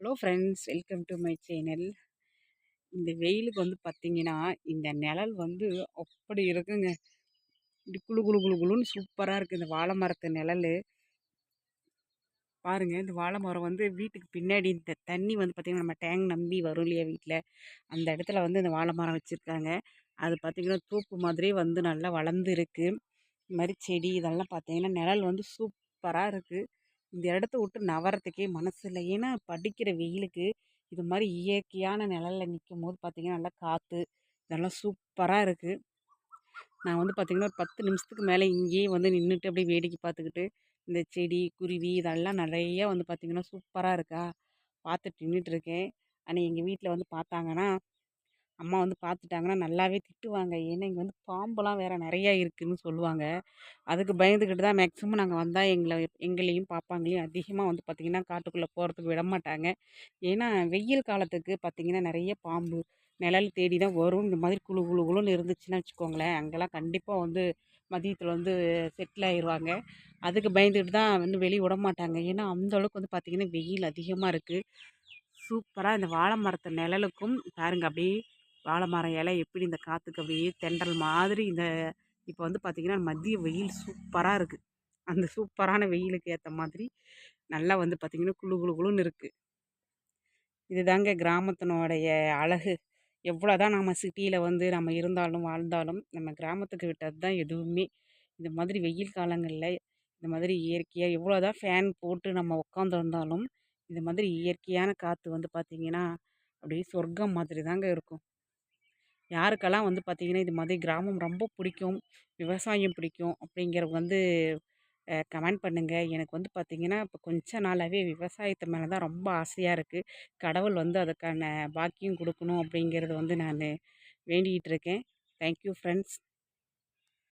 Hello friends welcome to my channel இந்த வெயிலுக்கு வந்து பார்த்தீங்கன்னா இந்த நிழல் வந்து அப்படி இருக்குங்க. இப்படி குளு குளு குழு குளுன்னு சூப்பராக இருக்குது இந்த வாழை மரத்து நிழல். பாருங்கள் இந்த வாழை மரம் வந்து வீட்டுக்கு பின்னாடி இந்த தண்ணி வந்து பார்த்திங்கன்னா நம்ம டேங்க் நம்பி வரும் இல்லையா வீட்டில் அந்த இடத்துல வந்து இந்த வாழை மரம் வச்சுருக்காங்க. அது பார்த்திங்கன்னா தூப்பு மாதிரி வந்து நல்லா வளர்ந்து இருக்குது இது மாதிரி செடி இதெல்லாம் பார்த்தீங்கன்னா நிழல் வந்து சூப்பராக இருக்குது இந்த இடத்த விட்டு நவரத்துக்கே மனசு ஏன்னா படிக்கிற வெயிலுக்கு இது மாதிரி இயற்கையான நிழலில் நிற்கும் போது பார்த்திங்கன்னா நல்லா காற்று இதெல்லாம் சூப்பராக இருக்குது நான் வந்து பார்த்திங்கன்னா ஒரு பத்து நிமிஷத்துக்கு மேலே இங்கேயே வந்து நின்றுட்டு அப்படியே வேடிக்கை பார்த்துக்கிட்டு இந்த செடி குருவி இதெல்லாம் நிறையா வந்து பார்த்திங்கன்னா சூப்பராக இருக்கா? பார்த்துட்டு நின்றுட்டு இருக்கேன். ஆனால் எங்கள் வீட்டில் வந்து பார்த்தாங்கன்னா அம்மா வந்து பார்த்துட்டாங்கன்னா நல்லாவே திட்டுவாங்க. ஏன்னா இங்கே வந்து பாம்பெல்லாம் வேறு நிறையா இருக்குதுன்னு சொல்லுவாங்க. அதுக்கு பயந்துக்கிட்டு தான் மேக்ஸிமம் நாங்கள் வந்தால் எங்களை எங்களையும் பாப்பாங்களையும் அதிகமாக வந்து பார்த்திங்கன்னா காட்டுக்குள்ளே போகிறதுக்கு விட மாட்டாங்க. ஏன்னா வெயில் காலத்துக்கு பார்த்திங்கன்னா நிறைய பாம்பு நிழல் தேடி தான் வரும். இந்த மாதிரி குழு குழு குழுன்னு இருந்துச்சுன்னா வச்சுக்கோங்களேன். அங்கெல்லாம் கண்டிப்பாக வந்து மதியத்தில் வந்து செட்டில் ஆயிடுவாங்க அதுக்கு பயந்துக்கிட்டு தான் வந்து வெளியே விட மாட்டாங்க. ஏன்னா அந்தளவுக்கு வந்து பார்த்திங்கன்னா வெயில் அதிகமாக இருக்குது சூப்பராக இந்த வாழை மரத்து நிழலுக்கும் பாருங்கள் அப்படியே வாழை மரம் இலை எப்படி இந்த காற்றுக்கு அப்படியே தெண்டல் மாதிரி இந்த இப்போ வந்து பார்த்திங்கன்னா மதிய வெயில் சூப்பராக இருக்குது அந்த சூப்பரான வெயிலுக்கு ஏற்ற மாதிரி நல்லா வந்து பார்த்திங்கன்னா குழு குழு குழுன்னு இருக்குது இதுதாங்க கிராமத்தினுடைய அழகு. எவ்வளோ தான் நம்ம சிட்டியில் வந்து நம்ம இருந்தாலும் வாழ்ந்தாலும் நம்ம கிராமத்துக்கு விட்டது தான் எதுவுமே. இந்த மாதிரி வெயில் காலங்களில் இந்த மாதிரி இயற்கையாக எவ்வளோ தான் ஃபேன் போட்டு நம்ம உட்காந்துருந்தாலும் இந்த மாதிரி இயற்கையான காற்று வந்து பார்த்திங்கன்னா அப்படியே சொர்க்கம் மாதிரி தாங்க இருக்கும். யாருக்கெல்லாம் வந்து பார்த்திங்கன்னா இது மாதிரி கிராமம் ரொம்ப பிடிக்கும் விவசாயம் பிடிக்கும் அப்படிங்கிறவங்க வந்து கமெண்ட் பண்ணுங்கள் எனக்கு வந்து பார்த்திங்கன்னா இப்போ கொஞ்ச நாளாகவே விவசாயத்து மேலே தான் ரொம்ப ஆசையாக இருக்குது கடவுள் வந்து அதுக்கான பாக்கியம் கொடுக்கணும் அப்படிங்கிறது வந்து நான் வேண்டிகிட்டு இருக்கேன். Thank you friends